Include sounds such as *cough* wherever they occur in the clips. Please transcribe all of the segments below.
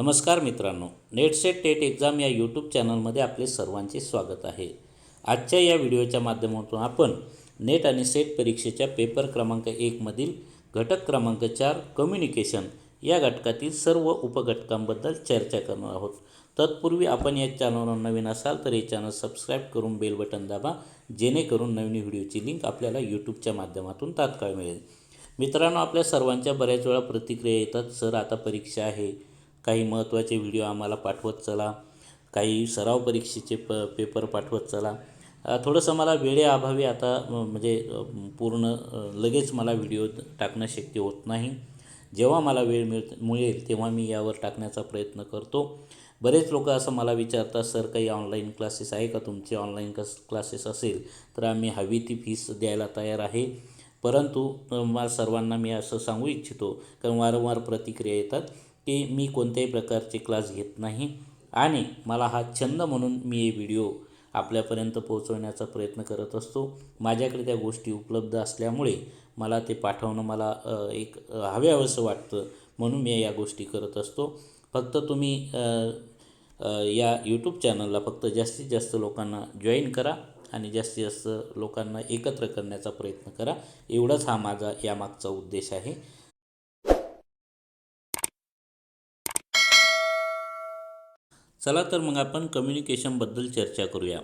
नमस्कार मित्रांनो NET SET TET exam या यूट्यूब चॅनलमध्ये आपले सर्वांचे स्वागत आहे. आजच्या या व्हिडिओच्या माध्यमातून आपण नेट आणि सेट परीक्षेच्या पेपर क्रमांक एकमधील घटक क्रमांक चार कम्युनिकेशन या घटकातील सर्व उपघटकांबद्दल चर्चा करणार आहोत. तत्पूर्वी आपण या चॅनलवर नवीन असाल तर हे चॅनल सबस्क्राईब करून बेल बटन दाबा जेणेकरून नवीन व्हिडिओची लिंक आपल्याला यूट्यूबच्या माध्यमातून तात्काळ मिळेल. मित्रांनो आपल्या सर्वांच्या बऱ्याच वेळा प्रतिक्रिया येतात सर आता परीक्षा आहे. काही महत्त्वाचे व्हिडिओ आम्हाला पाठवत चला. काही सराव परीक्षेचे प पेपर पाठवत चला. थोडंसं मला वेळेअभावी आता म्हणजे पूर्ण लगेच मला व्हिडिओ टाकणं शक्य होत नाही. जेव्हा मला वेळ मिळ मिळेल तेव्हा मी यावर टाकण्याचा प्रयत्न करतो. बरेच लोक असं मला विचारतात सर काही ऑनलाईन क्लासेस आहे का? तुमचे ऑनलाईन कस क्लासेस असेल तर आम्ही हवी ती फीस द्यायला तयार आहे. परंतु मला सर्वांना मी असं सांगू इच्छितो कारण वारंवार प्रतिक्रिया येतात. की मी कोणत्याही प्रकारचे क्लास घेत नाही. आणि मला हा छंद म्हणून मी हे व्हिडिओ आपल्यापर्यंत पोहोचवण्याचा प्रयत्न करत असतो. माझ्याकडे त्या गोष्टी उपलब्ध असल्यामुळे मला ते पाठवणं मला एक हव्यावंसं वाटतं म्हणून मी या गोष्टी करत असतो. फक्त तुम्ही या यूट्यूब चॅनलला फक्त जास्तीत जास्त लोकांना जॉईन करा आणि जास्तीत जास्त लोकांना एकत्र करण्याचा प्रयत्न करा. एवढाच हा माझा यामागचा उद्देश आहे. चला तर मग आपण कम्युनिकेशनबद्दल चर्चा करूया.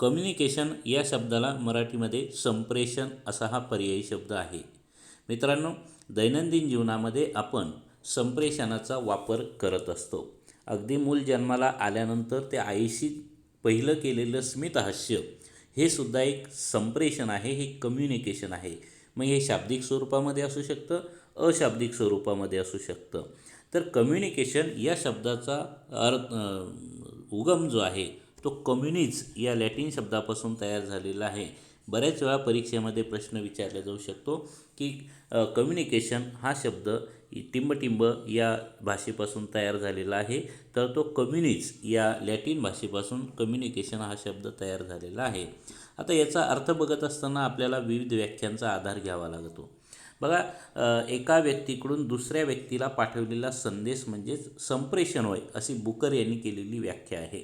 कम्युनिकेशन या शब्दाला मराठीमध्ये संप्रेषण असा हा पर्यायी शब्द आहे. मित्रांनो दैनंदिन जीवनामध्ये आपण संप्रेषणाचा वापर करत असतो. अगदी मूल जन्माला आल्यानंतर ते आईशी पहिलं केलेलं स्मितहास्य हे सुद्धा एक संप्रेषण आहे हे कम्युनिकेशन आहे. मग हे शाब्दिक स्वरूपामध्ये असू शकतं अशाब्दिक स्वरूपामध्ये असू शकतं. तर कम्युनिकेशन या शब्दाचा अर्थ उगम जो आहे तो कम्युनिज या लॅटिन शब्दापासून तयार झालेला आहे. बऱ्याच वेळा परीक्षेमध्ये प्रश्न विचारला जाऊ शकतो की कम्युनिकेशन हा शब्द टिंबटिंब या भाषेपासून तयार झालेला आहे. तर तो कम्युनिज या लॅटिन भाषेपासून कम्युनिकेशन हा शब्द तयार झालेला आहे. आता याचा अर्थ बघत असताना आपल्याला विविध व्याख्यांचा आधार घ्यावा लागतो. बघा एका व्यक्तीकडून दुसऱ्या व्यक्तीला पाठवलेला संदेश म्हणजेच संप्रेषण होय अशी बुकर यांनी केलेली व्याख्या आहे.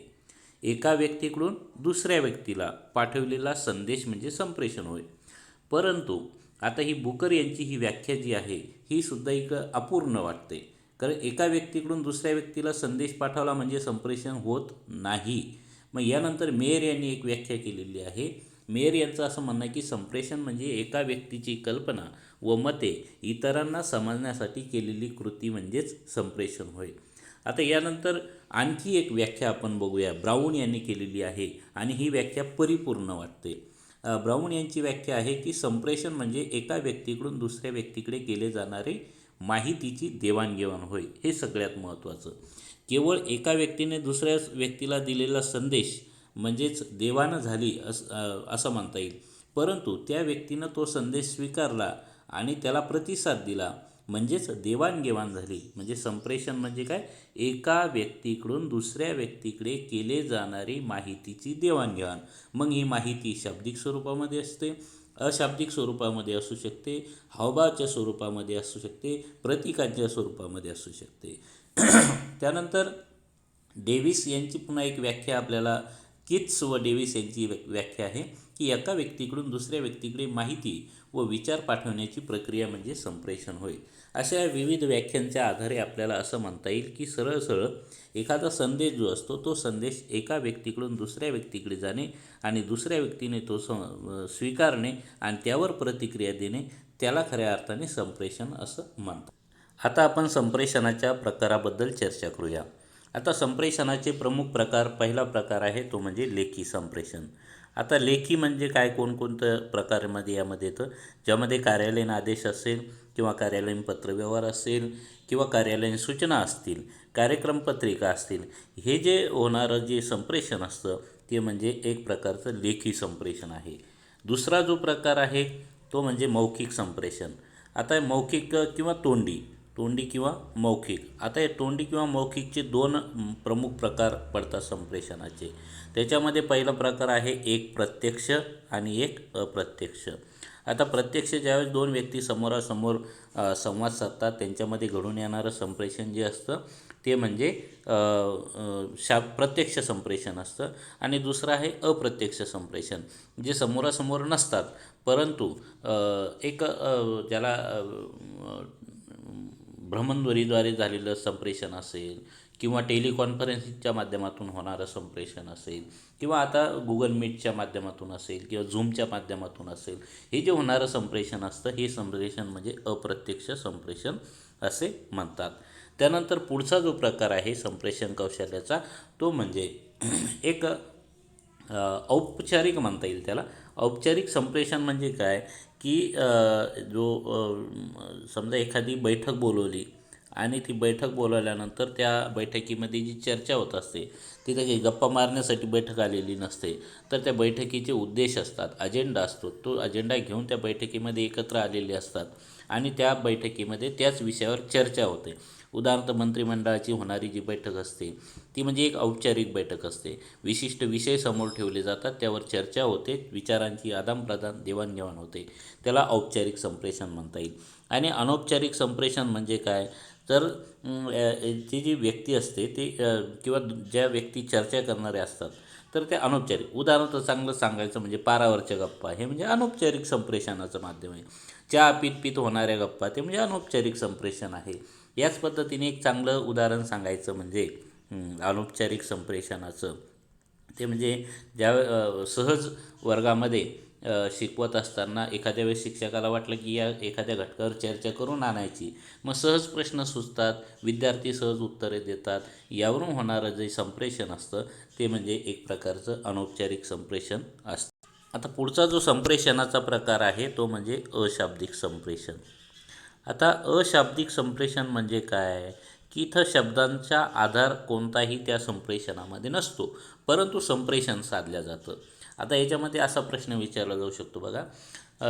एका व्यक्तीकडून दुसऱ्या व्यक्तीला पाठवलेला संदेश म्हणजे संप्रेषण होय. परंतु आता ही बुकर यांची ही व्याख्या जी आहे ही सुद्धा एक अपूर्ण वाटते. कारण एका व्यक्तीकडून दुसऱ्या व्यक्तीला संदेश पाठवला म्हणजे संप्रेषण होत नाही. मग यानंतर मेयर यांनी एक व्याख्या केलेली आहे मेयर यांचं असं म्हणणं आहे की संप्रेषण म्हणजे एका व्यक्तीची कल्पना व मते इतरांना समजण्यासाठी केलेली कृती म्हणजेच संप्रेषण होय. आता यानंतर आणखी एक व्याख्या आपण बघूया. ब्राऊन यांनी केलेली आहे आणि ही व्याख्या परिपूर्ण वाटते. ब्राऊन यांची व्याख्या आहे की संप्रेषण म्हणजे एका व्यक्तीकडून दुसऱ्या व्यक्तीकडे केले जाणारे माहितीची देवाणघेवाण होय. हे सगळ्यात महत्त्वाचं. केवळ एका व्यक्तीने दुसऱ्या व्यक्तीला दिलेला संदेश म्हणजेच देवानं झाली अस असं म्हणता येईल. परंतु त्या व्यक्तीनं तो संदेश स्वीकारला आणि त्याला प्रतिसाद दिला. म्हणजेच देवाणघेवाण झाली. म्हणजे संप्रेषण म्हणजे काय? एका व्यक्तीकडून दुसऱ्या व्यक्तीकडे केले जाणारी माहितीची देवाणघेवाण. मग ही माहिती शाब्दिक स्वरूपामध्ये असते अशाब्दिक स्वरूपामध्ये असू शकते हावभावाच्या स्वरूपामध्ये असू शकते प्रतीकांच्या स्वरूपामध्ये असू शकते. *clears throat* त्यानंतर डेव्हिस यांची पुन्हा एक व्याख्या आपल्याला किट्स व. डेव्हिस यांची व्याख्या आहे की एका व्यक्तीकडून दुसऱ्या व्यक्तीकडे माहिती व विचार पाठवण्याची प्रक्रिया म्हणजे संप्रेषण होय. अशा विविध व्याख्यांच्या आधारे आपल्याला असं म्हणता येईल की सरळ सरळ एखादा संदेश जो असतो तो संदेश एका व्यक्तीकडून दुसऱ्या व्यक्तीकडे जाणे आणि दुसऱ्या व्यक्तीने तो सं स्वीकारणे आणि त्यावर प्रतिक्रिया देणे त्याला खऱ्या अर्थाने संप्रेषण असं म्हणतात. आता आपण संप्रेषणाच्या प्रकाराबद्दल चर्चा करूया. आता संप्रेषणाचे प्रमुख प्रकार पहिला प्रकार आहे तो म्हणजे लेखी संप्रेषण. आता लेखी म्हणजे काय? कोणकोणतं प्रकारमध्ये यामध्ये येतं? ज्यामध्ये कार्यालयीन आदेश असेल किंवा कार्यालयीन पत्रव्यवहार असेल किंवा कार्यालयीन सूचना असतील कार्यक्रम पत्रिका असतील हे जे होणारं जे संप्रेषण असतं ते म्हणजे एक प्रकारचं लेखी संप्रेषण आहे. दुसरा जो प्रकार आहे तो म्हणजे मौखिक संप्रेषण. आता मौखिक किंवा तोंडी. तोंडी किंवा मौखिक. आता हे तोंडी किंवा मौखिकचे दोन प्रमुख प्रकार पडतात संप्रेषणाचे. त्याच्यामध्ये पहिला प्रकार आहे एक प्रत्यक्ष आणि एक अप्रत्यक्ष. आता प्रत्यक्ष ज्यावेळेस दोन व्यक्ती समोरासमोर संवाद साधतात त्यांच्यामध्ये घडून येणारं संप्रेषण जे असतं ते म्हणजे शा प्रत्यक्ष संप्रेषण असतं. आणि दुसरं आहे अप्रत्यक्ष संप्रेषण जे समोरासमोर नसतात. परंतु एक ज्याला भ्रमणध्वनीद्वारे झालेलं संप्रेषण असेल किंवा टेलिकॉन्फरन्सिंगच्या माध्यमातून होणारं संप्रेषण असेल किंवा आता गुगल मीटच्या माध्यमातून असेल किंवा झूमच्या माध्यमातून असेल हे जे होणारं संप्रेषण असतं हे संप्रेषण म्हणजे अप्रत्यक्ष संप्रेषण असे म्हणतात. त्यानंतर पुढचा जो प्रकार आहे संप्रेषण कौशल्याचा तो म्हणजे *clears throat* एक औपचारिक म्हणता येईल त्याला. औपचारिक संप्रेषण म्हणजे काय? की जो समजा एखादी बैठक बोलवली आणि ती बैठक बोलवल्यानंतर त्या बैठकीमध्ये जी चर्चा होत असते तिथे काही गप्पा मारण्यासाठी बैठक आलेली नसते. तर त्या बैठकीचे उद्देश असतात अजेंडा असतो. तो अजेंडा घेऊन त्या बैठकीमध्ये एकत्र आलेले असतात आणि त्या बैठकीमध्ये त्याच विषयावर चर्चा होते. उदाहरणार्थ मंत्रिमंडळाची होणारी जी बैठक असते ती म्हणजे एक औपचारिक बैठक असते. विशिष्ट विषय समोर ठेवले जातात त्यावर चर्चा होते विचारांची आदानप्रदान देवाणघेवाण होते. त्याला औपचारिक संप्रेषण म्हणता येईल. आणि अनौपचारिक संप्रेषण म्हणजे काय? तर ती जी व्यक्ती असते ती किंवा ज्या व्यक्ती चर्चा करणारे असतात तर ते अनौपचारिक. उदाहरणार्थ चांगलं सांगायचं म्हणजे पारावरच्या गप्पा हे म्हणजे अनौपचारिक संप्रेषणाचं माध्यम आहे. चहा पीत पीत होणाऱ्या गप्पा ते म्हणजे अनौपचारिक संप्रेषण आहे. याच पद्धतीने एक चांगलं उदाहरण सांगायचं म्हणजे अनौपचारिक संप्रेषणाचं. ते म्हणजे ज्या सहज वर्गामध्ये शिकवत असताना एखाद्या वेळेस शिक्षकाला वाटलं की या एखाद्या घटकावर चर्चा करून आणायची. मग सहज प्रश्न सुचतात विद्यार्थी सहज उत्तरे देतात. यावरून होणारं जे संप्रेषण असतं ते म्हणजे एक प्रकारचं अनौपचारिक संप्रेषण असतं. आता पुढचा जो संप्रेषणाचा प्रकार आहे तो म्हणजे अशाब्दिक संप्रेषण. आता अशाब्दिक संप्रेषण म्हणजे काय? की इथं शब्दांचा आधार कोणताही त्या संप्रेषणामध्ये नसतो परंतु संप्रेषण साधलं जातं. आता याच्यामध्ये असा प्रश्न विचारला जाऊ शकतो बघा.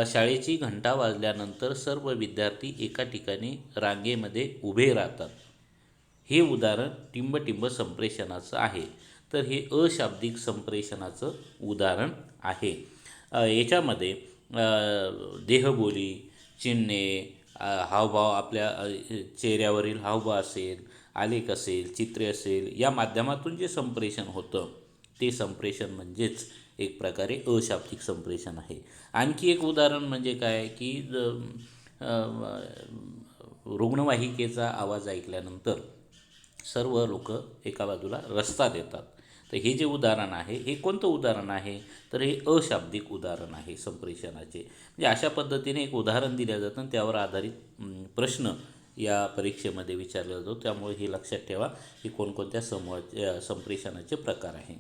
शाळेची घंटा वाजल्यानंतर सर्व विद्यार्थी एका ठिकाणी रांगेमध्ये उभे राहतात. हे उदाहरण टिंबटिंब संप्रेषणाचं आहे. तर हे अशाब्दिक संप्रेषणाचं उदाहरण आहे. याच्यामध्ये देहबोली चिन्हे हावभाव आपल्या चेहऱ्यावरील हावभाव असेल आलेख असेल चित्रे असेल या माध्यमातून जे संप्रेषण होतं ते संप्रेषण म्हणजेच एक प्रकारे अशाब्दिक संप्रेषण आहे. आणखी एक उदाहरण म्हणजे काय की ज- रुग्णवाहिकेचा आवाज ऐकल्यानंतर सर्व लोक एका बाजूला रस्ता देतात. तर हे जे उदाहरण आहे हे कोणतं उदाहरण आहे? तर हे अशाब्दिक उदाहरण आहे संप्रेषणाचे. म्हणजे अशा पद्धतीने एक उदाहरण दिलं जातं आणि त्यावर आधारित प्रश्न या परीक्षेमध्ये विचारला जातो. त्यामुळे हे लक्षात ठेवा की कोणकोणत्या समूह संप्रेषणाचे प्रकार आहे.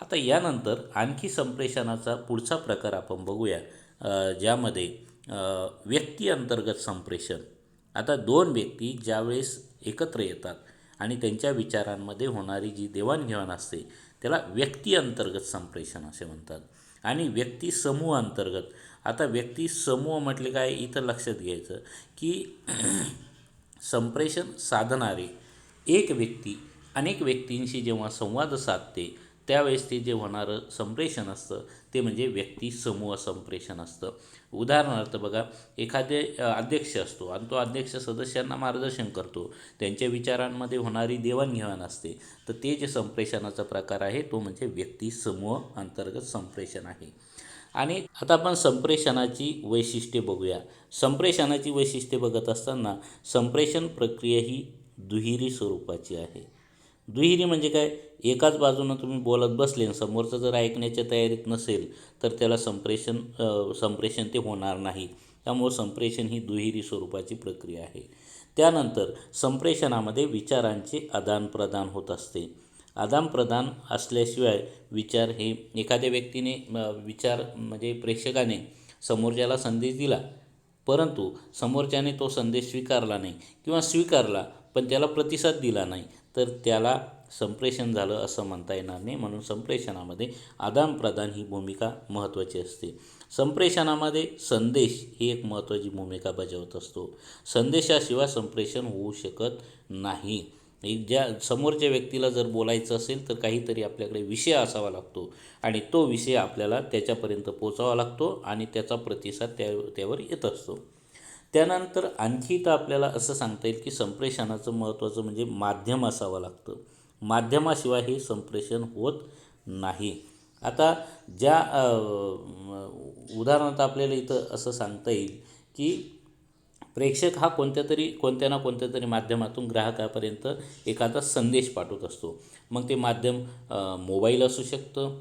आता यानंतर आणखी संप्रेषणाचा पुढचा प्रकार आपण बघूया ज्यामध्ये व्यक्ती अंतर्गत संप्रेषण. आता दोन व्यक्ती ज्यावेळेस एकत्र येतात आणि त्यांच्या विचारांमध्ये होणारी जी देवाणघेवाण असते त्याला व्यक्ती अंतर्गत संप्रेषण असे म्हणतात. आणि व्यक्ती समूह अंतर्गत आता व्यक्ती समूह म्हटले काय? इथं लक्षात घ्यायचं की *clears throat* संप्रेषण साधणारे एक व्यक्ती अनेक व्यक्तींशी जेव्हा संवाद साधते त्यावेळेस ते जे होणारं संप्रेषण असतं ते म्हणजे व्यक्ती समूह संप्रेषण असतं. उदाहरणार्थ बघा एखादे अध्यक्ष असतो आणि तो अध्यक्ष सदस्यांना मार्गदर्शन करतो. त्यांच्या विचारांमध्ये होणारी देवाणघेवाण असते. तर ते जे संप्रेषणाचा प्रकार आहे तो म्हणजे व्यक्ती समूह अंतर्गत संप्रेषण आहे. आणि आता आपण संप्रेषणाची वैशिष्ट्ये बघूया. संप्रेषणाची वैशिष्ट्ये बघत असताना संप्रेषण प्रक्रिया ही दुहेरी स्वरूपाची आहे. दुहेरी म्हणजे काय? एकाच बाजूनं तुम्ही बोलत बसले आणि समोरचं जर ऐकण्याच्या तयारीत नसेल तर त्याला संप्रेषण संप्रेषण ते होणार नाही. त्यामुळं संप्रेषण ही दुहेरी स्वरूपाची प्रक्रिया आहे. त्यानंतर संप्रेषणामध्ये विचारांचे आदानप्रदान होत असते. आदानप्रदान असल्याशिवाय विचार हे एखाद्या व्यक्तीने विचार म्हणजे प्रेक्षकाने समोरच्याला संदेश दिला परंतु समोरच्याने तो संदेश स्वीकारला नाही किंवा स्वीकारला पण त्याला प्रतिसाद दिला नाही तर त्याला संप्रेषण झालं असं म्हणता येणार नाही. म्हणून संप्रेषणामध्ये आदानप्रदान ही भूमिका महत्त्वाची असते. संप्रेषणामध्ये संदेश ही एक महत्त्वाची भूमिका बजावत असतो. संदेशाशिवाय संप्रेषण होऊ शकत नाही. एक ज्या समोरच्या व्यक्तीला जर बोलायचं असेल तर काहीतरी आपल्याकडे विषय असावा लागतो आणि तो विषय आपल्याला त्याच्यापर्यंत पोचावा लागतो आणि त्याचा प्रतिसाद त्या त्यावर येत असतो. त्यानंतर आणखी तर आपल्याला असं सांगता येईल की संप्रेषणाचं महत्त्वाचं म्हणजे माध्यम असावं लागतं. माध्यमाशिवाय हे संप्रेषण होत नाही. आता ज्या उदाहरणार्थ आपल्याला इथं असं सांगता येईल की प्रेक्षक हा कोणत्या तरी कोणत्या ना कोणत्या तरी माध्यमातून ग्राहकापर्यंत एखादा संदेश पाठवत असतो. मग ते माध्यम मोबाईल असू शकतं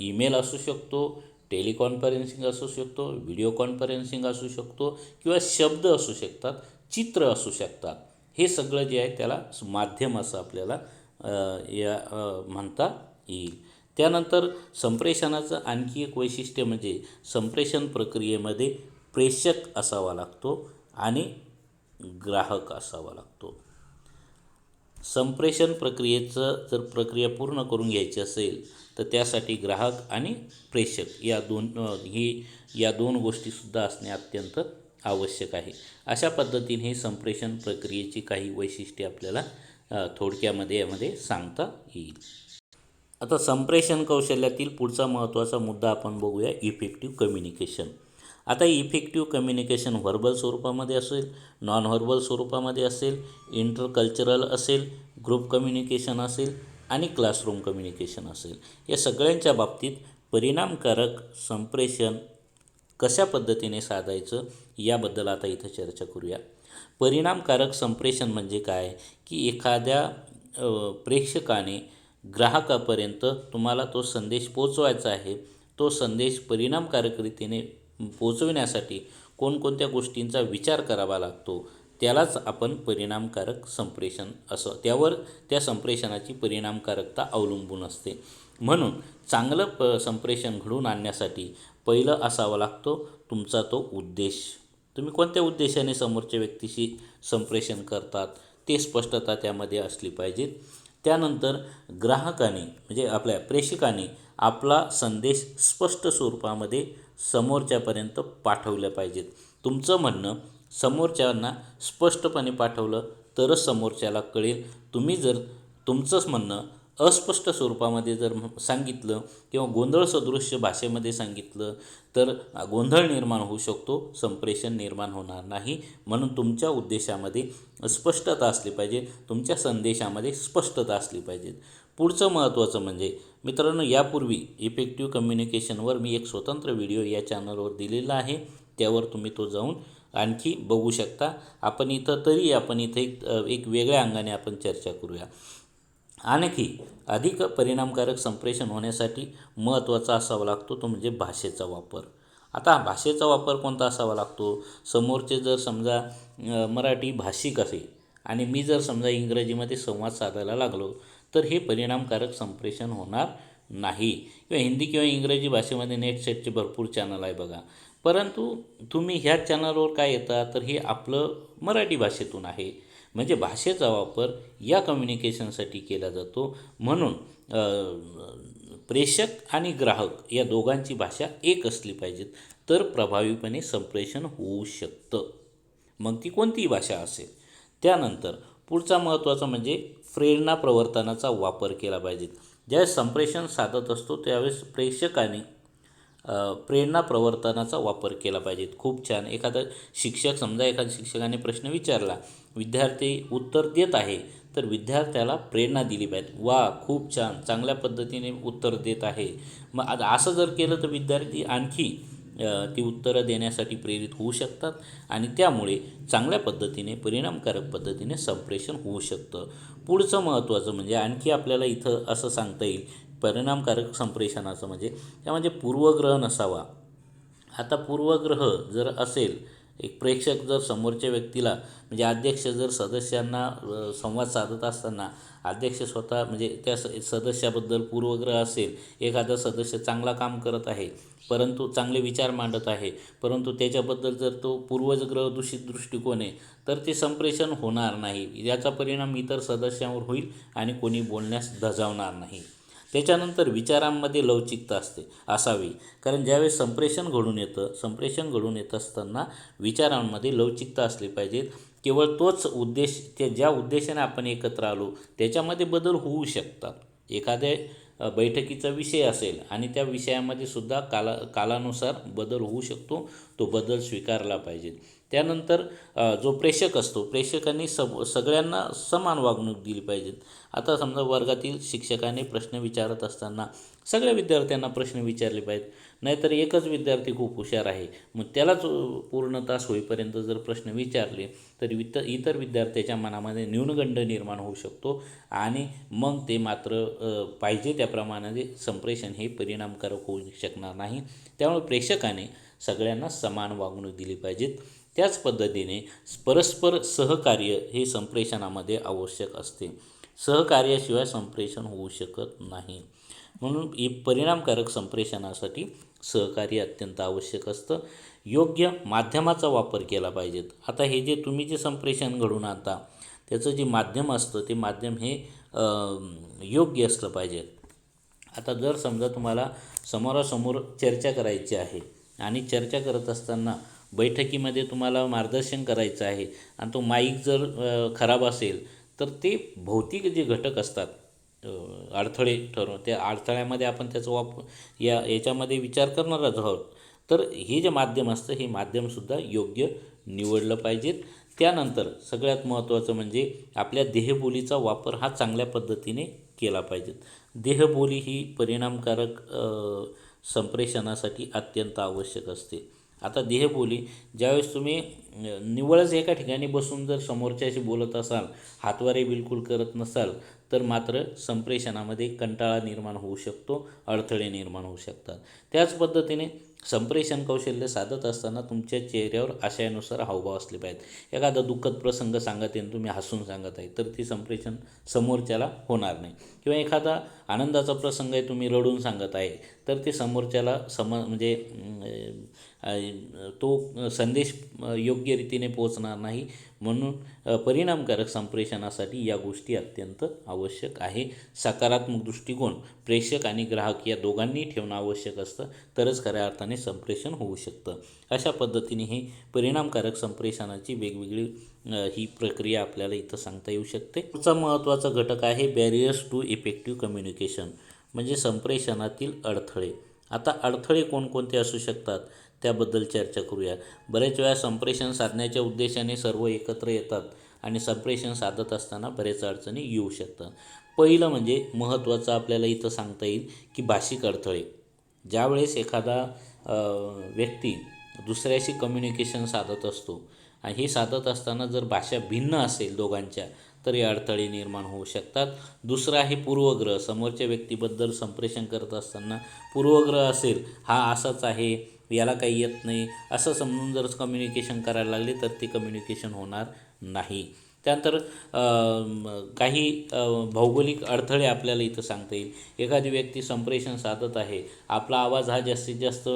ईमेल असू शकतो टेलिकॉन्फरन्सिंग असू शकतो व्हिडिओ कॉन्फरन्सिंग असू शकतो किंवा शब्द असू शकतात चित्र असू शकतात. हे सगळं जे आहे त्याला माध्यम असं आपल्याला या म्हणता येईल. त्यानंतर संप्रेषणाचं आणखी एक वैशिष्ट्य म्हणजे संप्रेषण प्रक्रियेमध्ये प्रेषक असावा लागतो आणि ग्राहक असावा लागतो. संप्रेषण प्रक्रियेचं जर प्रक्रिया पूर्ण करून घ्यायची असेल तर त्यासाठी ग्राहक आणि प्रेषक या दोन ही या दोन गोष्टीसुद्धा असणे अत्यंत आवश्यक आहे. अशा पद्धतीने ही संप्रेषण प्रक्रियेची काही वैशिष्ट्ये आपल्याला थोडक्यामध्ये यामध्ये सांगता येईल. आता संप्रेषण कौशल्यातील पुढचा महत्त्वाचा मुद्दा आपण बघूया इफेक्टिव्ह कम्युनिकेशन आता इफेक्टिव्ह कम्युनिकेशन व्हर्बल स्वरूपामध्ये असेल नॉन व्हर्बल स्वरूपामध्ये असेल इंटरकल्चरल असेल ग्रुप कम्युनिकेशन असेल आणि क्लासरूम कम्युनिकेशन असेल. या सगळ्यांच्या बाबतीत परिणामकारक संप्रेषण कशा पद्धतीने साधायचं याबद्दल आता इथं चर्चा करूया. परिणामकारक संप्रेषण म्हणजे काय? की एखाद्या प्रेक्षकाने ग्राहकापर्यंत तुम्हाला तो संदेश पोचवायचा आहे तो संदेश परिणामकारक रीतीने पोचविण्यासाठी कोणकोणत्या गोष्टींचा विचार करावा लागतो त्यालाच आपण परिणामकारक संप्रेषण असं त्यावर त्या संप्रेषणाची परिणामकारकता अवलंबून असते. म्हणून चांगलं प संप्रेषण घडवून आणण्यासाठी पहिलं असावा लागतो तुमचा तो उद्देश. तुम्ही कोणत्या उद्देशाने समोरच्या व्यक्तीशी संप्रेषण करतात ते स्पष्टता त्यामध्ये असली पाहिजे त्यानंतर ग्राहकाने म्हणजे आपल्या प्रेक्षकाने आपला संदेश स्पष्ट स्वरूपामध्ये समोरच्यापर्यंत पाठवल्या पाहिजेत. तुमचं म्हणणं समोरच्यांना स्पष्टपणे पाठवलं तरच समोरच्याला कळेल. तुम्ही जर तुमचंच म्हणणं अस्पष्ट स्वरूपामध्ये जर सांगितलं किंवा गोंधळ सदृश्य भाषेमध्ये सांगितलं तर गोंधळ निर्माण होऊ शकतो संप्रेषण निर्माण होणार नाही. म्हणून तुमच्या उद्देशामध्ये स्पष्टता असली पाहिजे तुमच्या संदेशामध्ये स्पष्टता असली पाहिजे. पुढचं महत्त्वाचं म्हणजे मित्रांनो यापूर्वी इफेक्टिव्ह कम्युनिकेशनवर मी एक स्वतंत्र व्हिडिओ या चॅनलवर दिलेला आहे. त्यावर तुम्ही तो जाऊन आणखी बघू शकता. आपण इथं तरी आपण इथे एक एक वेगळ्या अंगाने आपण चर्चा करूया. आणखी अधिक परिणामकारक संप्रेषण होण्यासाठी महत्त्वाचा असावा लागतो तो म्हणजे भाषेचा वापर. आता भाषेचा वापर कोणता असावा लागतो? समोरचे जर समजा मराठी भाषिक असेल आणि मी जर समजा इंग्रजीमध्ये संवाद साधायला लागलो तर हे परिणामकारक संप्रेषण होणार नाही. किंवा हिंदी किंवा इंग्रजी भाषेमध्ये नेटसेटचे भरपूर चॅनल आहे बघा. परंतु तुम्ही ह्या चॅनलवर काय येता? तर हे आपलं मराठी भाषेतून आहे. म्हणजे भाषेचा वापर या कम्युनिकेशनसाठी केला जातो. म्हणून प्रेषक आणि ग्राहक या दोघांची भाषा एक असली पाहिजेत. तर प्रभावीपणे संप्रेषण होऊ शकतं. मग ती कोणतीही भाषा असेल. त्यानंतर पुढचा महत्त्वाचा म्हणजे प्रेरणा प्रवर्तनाचा वापर केला पाहिजे. ज्यावेळेस संप्रेषण साधत असतो त्यावेळेस प्रेक्षकाने प्रेरणा प्रवर्तनाचा वापर केला पाहिजे. खूप छान. एखादा शिक्षक समजा एखाद्या शिक्षकाने प्रश्न विचारला विद्यार्थी उत्तर देत आहे तर विद्यार्थ्याला प्रेरणा दिली पाहिजे. वा खूप छान. चांगल्या पद्धतीने उत्तर देत आहे. मग आता असं जर केलं तर विद्यार्थी आणखी ती उत्तरं देण्यासाठी प्रेरित होऊ शकतात आणि त्यामुळे चांगल्या पद्धतीने परिणामकारक पद्धतीने संप्रेषण होऊ शकतं. पुढचं महत्त्वाचं म्हणजे आणखी आपल्याला इथं असं सांगता येईल परिणामकारक संप्रेषणाचं म्हणजे त्या म्हणजे पूर्वग्रह नसावा. आता पूर्वग्रह जर असेल एक प्रेक्षक जर समोरच्या व्यक्तीला म्हणजे अध्यक्ष जर सदस्यांना संवाद साधत असताना अध्यक्ष स्वतः म्हणजे त्या स सदस्याबद्दल पूर्वग्रह असेल एखादा सदस्य चांगला काम करत आहे परंतु चांगले विचार मांडत आहे परंतु त्याच्याबद्दल जर तो पूर्वग्रह दूषित दृष्टिकोन आहे तर ते संप्रेषण होणार नाही. याचा परिणाम इतर सदस्यांवर होईल आणि कोणी बोलण्यास धजावणार नाही. त्याच्यानंतर विचारांमध्ये लवचिकता असते असावी. कारण ज्यावेळेस संप्रेषण घडून येतं संप्रेषण घडून येत असताना विचारांमध्ये लवचिकता असली पाहिजे केवळ तोच उद्देश त्या ज्या उद्देशाने आपण एकत्र आलो त्याच्यामध्ये बदल होऊ शकतात. एखाद्या बैठकीचा विषय असेल आणि त्या विषयामध्ये सुद्धा काला कालानुसार बदल होऊ शकतो तो बदल स्वीकारला पाहिजे त्यानंतर जो प्रेषक असतो प्रेक्षकांनी सब सगळ्यांना समान वागणूक दिली पाहिजे आता समजा वर्गातील शिक्षकाने प्रश्न विचारत असताना सगळ्या विद्यार्थ्यांना प्रश्न विचारले पाहिजेत. नाहीतर एकच विद्यार्थी खूप हुशार आहे. मग त्यालाच पूर्ण तास होईपर्यंत जर प्रश्न विचारले तर वित इतर विद्यार्थ्याच्या मनामध्ये न्यूनगंड निर्माण होऊ शकतो आणि मग ते मात्र पाहिजे त्याप्रमाणे संप्रेषण हे परिणामकारक होऊ शकणार नाही. त्यामुळे प्रेक्षकाने सगळ्यांना समान वागणूक दिली पाहिजेत. त्याच पद्धतीने परस्पर सहकार्य हे संप्रेषणामध्ये आवश्यक असते. सहकार्याशिवाय संप्रेषण होऊ शकत नाही. म्हणून परिणामकारक संप्रेषणासाठी सहकार्य अत्यंत आवश्यक असतं. योग्य माध्यमाचा वापर केला पाहिजेत. आता हे जे तुम्ही जे संप्रेषण घडून आणता त्याचं जे माध्यम असतं ते माध्यम हे योग्य असलं पाहिजे. आता जर समजा तुम्हाला समोरासमोर चर्चा करायची आहे आणि चर्चा करत असताना बैठकीमध्ये तुम्हाला मार्गदर्शन करायचं आहे आणि तो माईक जर खराब असेल तर ते भौतिक जे घटक असतात अडथळे ठरवून त्या अडथळ्यामध्ये आपण त्याचा वापर या याच्यामध्ये विचार करणारच आहोत. तर हे जे माध्यम असतं हे माध्यमसुद्धा योग्य निवडलं पाहिजेत. त्यानंतर सगळ्यात महत्त्वाचं म्हणजे आपल्या देहबोलीचा वापर हा चांगल्या पद्धतीने केला पाहिजेत. देहबोली ही परिणामकारक संप्रेषणासाठी अत्यंत आवश्यक असते. आता देहबोली ज्यावेळेस तुम्ही निवळच एका ठिकाणी बसून जर समोरच्याशी बोलत असाल हातवारे बिलकुल करत नसाल तर मात्र संप्रेषणामध्ये कंटाळा निर्माण होऊ शकतो अडथळे निर्माण होऊ शकतात. त्याच पद्धतीने संप्रेषण कौशल्य साधत असताना तुमच्या चेहऱ्यावर आशयानुसार हावभाव असले पाहिजेत. एखादा दुःखद प्रसंग सांगत आहे आणि तुम्ही हसून सांगत आहे तर ती संप्रेषण समोरच्याला होणार नाही. किंवा एखादा आनंदाचा प्रसंग आहे तुम्ही रडून सांगत आहे तर ते समोरच्याला सम म्हणजे तो संदेश योग्य रीतीने पोचणार नाही म्हणून परिणामकारक संप्रेषणासाठी या गोष्टी अत्यंत आवश्यक आहे. सकारात्मक दृष्टिकोन प्रेक्षक आणि ग्राहक या दोघांनी ठेवणं आवश्यक असतं. तरच खऱ्या अर्थाने संप्रेषण होऊ शकतं. अशा पद्धतीने हे परिणामकारक संप्रेषणाची वेगवेगळी ही प्रक्रिया आपल्याला इथं सांगता येऊ शकते. पुढचा महत्त्वाचा घटक आहे बॅरियर्स टू इफेक्टिव्ह कम्युनिकेशन म्हणजे संप्रेषणातील अडथळे. आता अडथळे कोणकोणते असू शकतात? त्याबद्दल चर्चा करूया. बरेच वेळा संप्रेषण साधण्याच्या उद्देशाने सर्व एकत्र येतात आणि संप्रेषण साधत असताना बरेच अडचणी येऊ शकतात. पहिलं म्हणजे महत्त्वाचं आपल्याला इथं सांगता येईल की भाषिक अडथळे. ज्यावेळेस एखादा व्यक्ती दुसऱ्याशी कम्युनिकेशन साधत असतो आणि हे साधत असताना जर भाषा भिन्न असेल दोघांच्या तरी अडथळे निर्माण होऊ शकतात. दुसरं आहे पूर्वग्रह. समोरच्या व्यक्तीबद्दल संप्रेषण करत असताना पूर्वग्रह असेल हा असाच आहे याला काही येत नाही. असं समजून जर कम्युनिकेशन करायला लागले तर ते कम्युनिकेशन होणार नाही. त्यानंतर काही भौगोलिक अडथळे आपल्याला इथं सांगता येईल. एखादी व्यक्ती संप्रेषण साधत आहे. आपला आवाज हा जास्तीत जास्त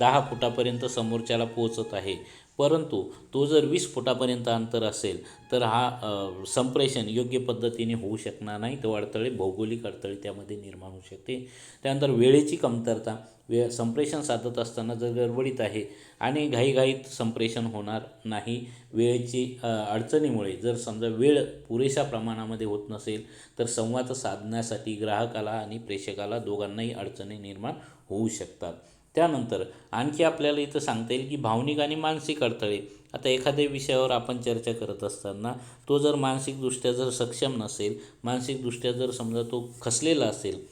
दहा फुटापर्यंत समोरच्याला पोचत आहे. परंतु तो जर वीस फुटापर्यंत अंतर असेल तर हा संप्रेषण योग्य पद्धतीने होऊ शकणार नाही. तो अडथळे भौगोलिक अडथळे त्यामध्ये निर्माण होऊ शकते. त्यानंतर वेळेची कमतरता वे संप्रेषण साधत असताना जर गडबडीत आहे आणि घाईघाईत संप्रेषण होणार नाही वेळेची अडचणीमुळे जर समजा वेळ पुरेशा प्रमाणामध्ये होत नसेल तर संवाद साधण्यासाठी ग्राहकाला आणि प्रेक्षकाला दोघांनाही अडचणी निर्माण होऊ शकतात. त्यानंतर आणखी आपल्याला इथं सांगता येईल की भावनिक आणि मानसिक अडथळे. आता एखाद्या विषयावर आपण चर्चा करत असताना तो जर मानसिकदृष्ट्या जर सक्षम नसेल मानसिकदृष्ट्या जर समजा तो खसलेला असेल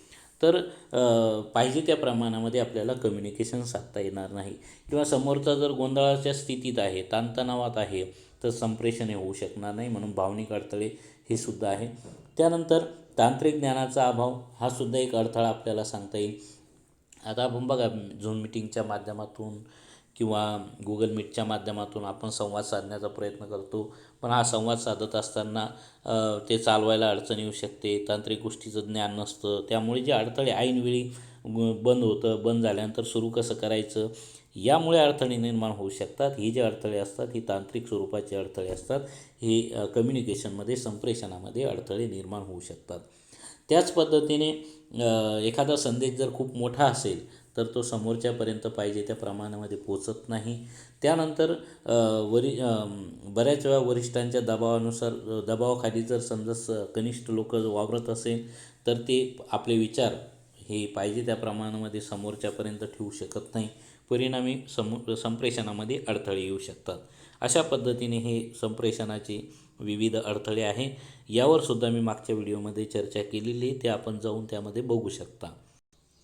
तर पाहिजे त्या प्रमाणामध्ये आपल्याला कम्युनिकेशन साधता येणार नाही. किंवा समोरचा जर गोंधळाच्या स्थितीत आहे ताणतणावात आहे तर संप्रेषण हे होऊ शकणार नाही म्हणून भावनिक अडथळे हे सुद्धा आहे. त्यानंतर तांत्रिक ज्ञानाचा अभाव हा सुद्धा एक अडथळा आपल्याला सांगता येईल. आता आपण बघा झूम मिटिंगच्या माध्यमातून किंवा गुगल मीटच्या माध्यमातून आपण संवाद साधण्याचा प्रयत्न करतो. पण हा संवाद साधत असताना ते चालवायला अडचण येऊ शकते. तांत्रिक गोष्टीचं ज्ञान नसतं. त्यामुळे जे अडथळे ऐनवेळी बंद होतं बंद झाल्यानंतर सुरू कसं करायचं यामुळे अडथळे निर्माण होऊ शकतात. ही जे अडथळे असतात ही तांत्रिक स्वरूपाचे अडथळे असतात. हे कम्युनिकेशनमध्ये संप्रेषणामध्ये अडथळे निर्माण होऊ शकतात. त्याच पद्धतीने एखादा संदेश जर खूप मोठा असेल तर तो समोरच्यापर्यंत पाहिजे त्या प्रमाणामध्ये पोचत नाही. त्यानंतर वरि बऱ्याच वेळा वरिष्ठांच्या दबावानुसार दबावाखाली जर समजा स कनिष्ठ लोक वावरत असेल तर ते आपले विचार हे पाहिजे त्या प्रमाणामध्ये समोरच्यापर्यंत ठेवू शकत नाही. परिणामी सम संप्रेषणामध्ये अडथळे येऊ शकतात. अशा पद्धतीने हे संप्रेषणाचे विविध अडथळे आहे यावर सुद्धा मी मागच्या व्हिडिओमध्ये चर्चा केलेली आहे ते आपण जाऊन त्यामध्ये बघू शकता.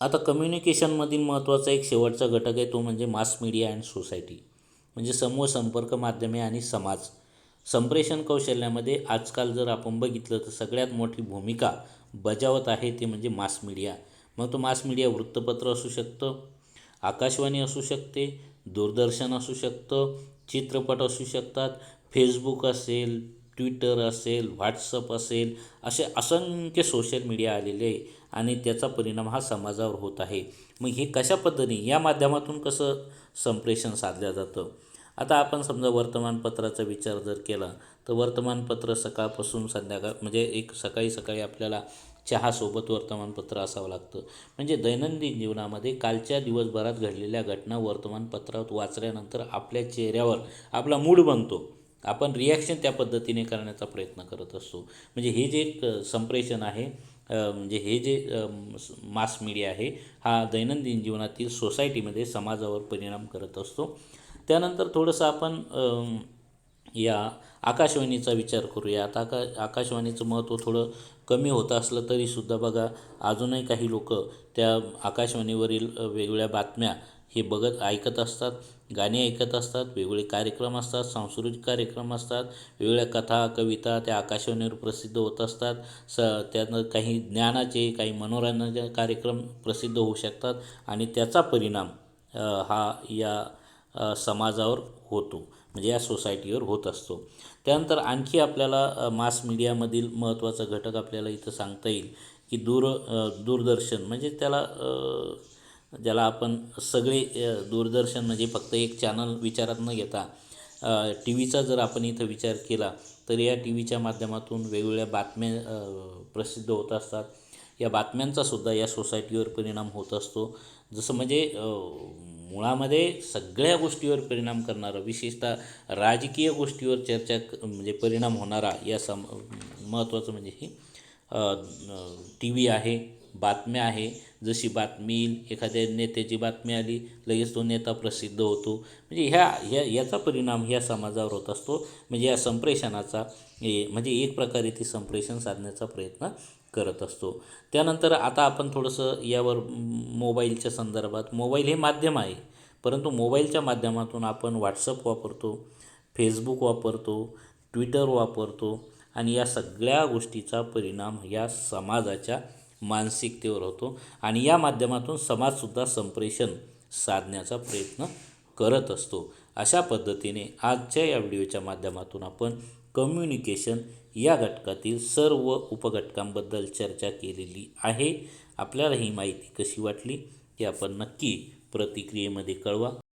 आता कम्युनिकेशनमधील महत्त्वाचा एक शेवटचा घटक आहे तो म्हणजे मास मीडिया अँड सोसायटी म्हणजे समूह संपर्क माध्यमे आणि समाज. संप्रेषण कौशल्यामध्ये आजकाल जर आपण बघितलं तर सगळ्यात मोठी भूमिका बजावत आहे ते म्हणजे मास मीडिया मग तो मास मीडिया वृत्तपत्र असू शकतं आकाशवाणी असू शकते दूरदर्शन असू शकतं चित्रपट असू शकतात फेसबुक असेल ट्विटर असेल व्हॉट्सअप असेल असे असंख्य सोशल मीडिया आलेले आहे आणि त्याचा परिणाम हा समाजावर होत आहे. मग हे कशा पद्धतीने? या माध्यमातून कसं संप्रेषण साधलं जातं? आता आपण समजा वर्तमानपत्राचा विचार जर केला तर वर्तमानपत्र सकाळपासून संध्याकाळ म्हणजे एक सकाळी सकाळी आपल्याला चहासोबत वर्तमानपत्र असावं लागतं. म्हणजे दैनंदिन जीवनामध्ये कालच्या दिवसभरात घडलेल्या घटना वर्तमानपत्रात वाचल्यानंतर आपल्या चेहऱ्यावर आपला मूड बनतो. आपण रिॲक्शन त्या पद्धतीने करण्याचा प्रयत्न करत असतो. म्हणजे हे जे एक संप्रेषण आहे म्हणजे हे जे मास मीडिया आहे हा दैनंदिन जीवनातील सोसायटीमध्ये समाजावर परिणाम करत असतो. त्यानंतर थोडंसं आपण या आकाशवाणीचा विचार करूया. आता आका आकाशवाणीचं महत्त्व थोडं कमी होत असलं तरीसुद्धा बघा अजूनही काही लोक त्या आकाशवाणीवरील वेगवेगळ्या बातम्या हे बघत ऐकत असतात गाणी ऐकत असतात वेगवेगळे कार्यक्रम असतात सांस्कृतिक कार्यक्रम असतात वेगवेगळ्या कथा कविता त्या आकाशवाणीवर प्रसिद्ध होत असतात. स त्यानं काही ज्ञानाचे काही मनोरंजनाचे कार्यक्रम प्रसिद्ध होऊ शकतात आणि त्याचा परिणाम हा या समाजावर होतो म्हणजे या सोसायटीवर होत असतो. त्यानंतर आणखी आपल्याला मास मीडियामधील महत्त्वाचा घटक आपल्याला इथं सांगता येईल की दूर दूरदर्शन म्हणजे त्याला ज्याला आपण सगळे दूरदर्शन म्हणजे फक्त एक चॅनल विचारात न घेता टी व्हीचा जर आपण इथं विचार केला तर या टी व्हीच्या माध्यमातून वेगवेगळ्या बातम्या प्रसिद्ध होत असतात. या बातम्यांचासुद्धा या सोसायटीवर परिणाम होत असतो. जसं म्हणजे मुळामध्ये सगळ्या गोष्टीवर परिणाम करणारा विशेषतः राजकीय गोष्टीवर चर्चा म्हणजे परिणाम होणारा या सम महत्त्वाचं म्हणजे ही टी व्ही आहे. बातम्या आहे. जशी बातमी येईल एखाद्या नेत्याची बातमी आली लगेच तो नेता प्रसिद्ध होतो. म्हणजे ह्या ह्या याचा परिणाम ह्या समाजावर होत असतो. म्हणजे या संप्रेषणाचा म्हणजे एक प्रकारे ती संप्रेषण साधण्याचा प्रयत्न करत असतो. त्यानंतर आता आपण थोडंसं यावर मोबाईलच्या संदर्भात मोबाईल हे माध्यम आहे. परंतु मोबाईलच्या माध्यमातून आपण व्हॉट्सअप वापरतो फेसबुक वापरतो ट्विटर वापरतो. आणि या सगळ्या गोष्टीचा परिणाम या समाजाच्या मानसिकतेवर होतो. आणि या माध्यमातून समाजसुद्धा संप्रेषण साधण्याचा प्रयत्न करत असतो. अशा पद्धतीने आजच्या या व्हिडिओच्या माध्यमातून आपण कम्युनिकेशन या घटकातील सर्व उपघटकांबद्दल चर्चा केलेली आहे. आपल्याला ही माहिती कशी वाटली ते आपण नक्की प्रतिक्रियेमध्ये कळवा.